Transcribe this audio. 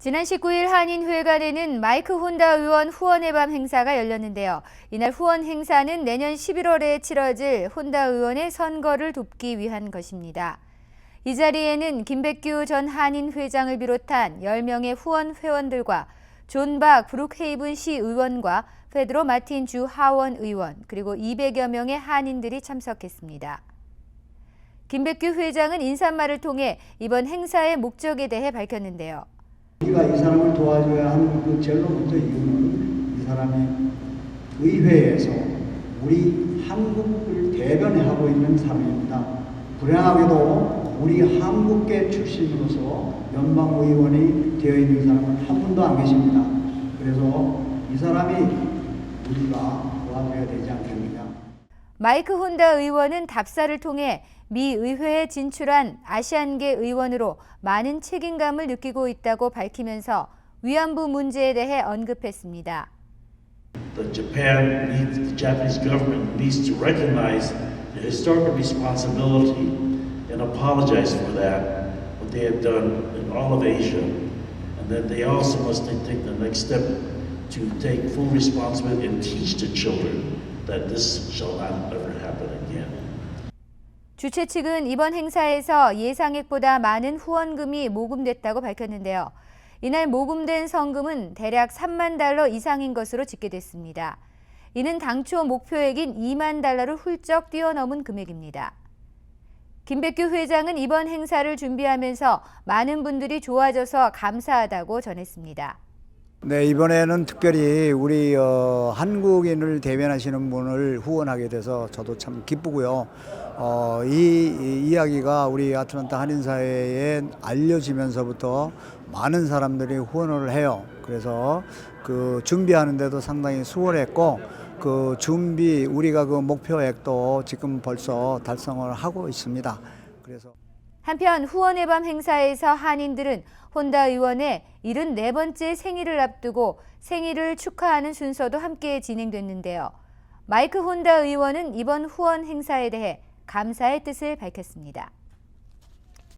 지난 19일 한인회관에는 마이크 혼다 의원 후원의 밤 행사가 열렸는데요. 이날 후원 행사는 내년 11월에 치러질 혼다 의원의 선거를 돕기 위한 것입니다. 이 자리에는 김백규 전 한인회장을 비롯한 10명의 후원 회원들과 존박 브룩헤이븐 시 의원과 페드로 마틴 주 하원 의원 그리고 200여 명의 한인들이 참석했습니다. 김백규 회장은 인사말을 통해 이번 행사의 목적에 대해 밝혔는데요. 우리가 이 사람을 도와줘야 하는 그 먼저 이유는 이 사람이 의회에서 우리 한국을 대변하고 있는 사람입니다. 불행하게도 우리 한국계 출신으로서 연방의원이 되어 있는 사람은 한 분도 안 계십니다. 그래서 이 사람이 우리가 도와줘야 되지 않겠느냐. 마이크 혼다 의원은 답사를 통해 미 의회에 진출한 아시안계 의원으로 많은 책임감을 느끼고 있다고 밝히면서 위안부 문제에 대해 언급했습니다. that Japan needs, the Japanese government needs to recognize the historical responsibility and apologize for that, what they have done in all of Asia. And that they also must take the next step to take full responsibility and teach the children that this shall not ever happen again. 주최 측은 이번 행사에서 예상액보다 많은 후원금이 모금됐다고 밝혔는데요. 이날 모금된 성금은 대략 3만 달러 이상인 것으로 집계됐습니다. 이는 당초 목표액인 2만 달러를 훌쩍 뛰어넘은 금액입니다. 김백규 회장은 이번 행사를 준비하면서 많은 분들이 좋아져서 감사하다고 전했습니다. 네, 이번에는 특별히 우리 어, 한국인을 대변하시는 분을 후원하게 돼서 저도 참 기쁘고요. 어, 이, 이 이야기가 우리 아틀란타 한인사회에 알려지면서부터 많은 사람들이 후원을 해요. 그래서 그 준비하는데도 상당히 수월했고 그 준비 우리가 그 목표액도 지금 벌써 달성을 하고 있습니다. 그래서 한편 후원의 밤 행사에서 한인들은 혼다 의원의 74번째 생일을 앞두고 생일을 축하하는 순서도 함께 진행됐는데요. 마이크 혼다 의원은 이번 후원 행사에 대해 감사의 뜻을 밝혔습니다.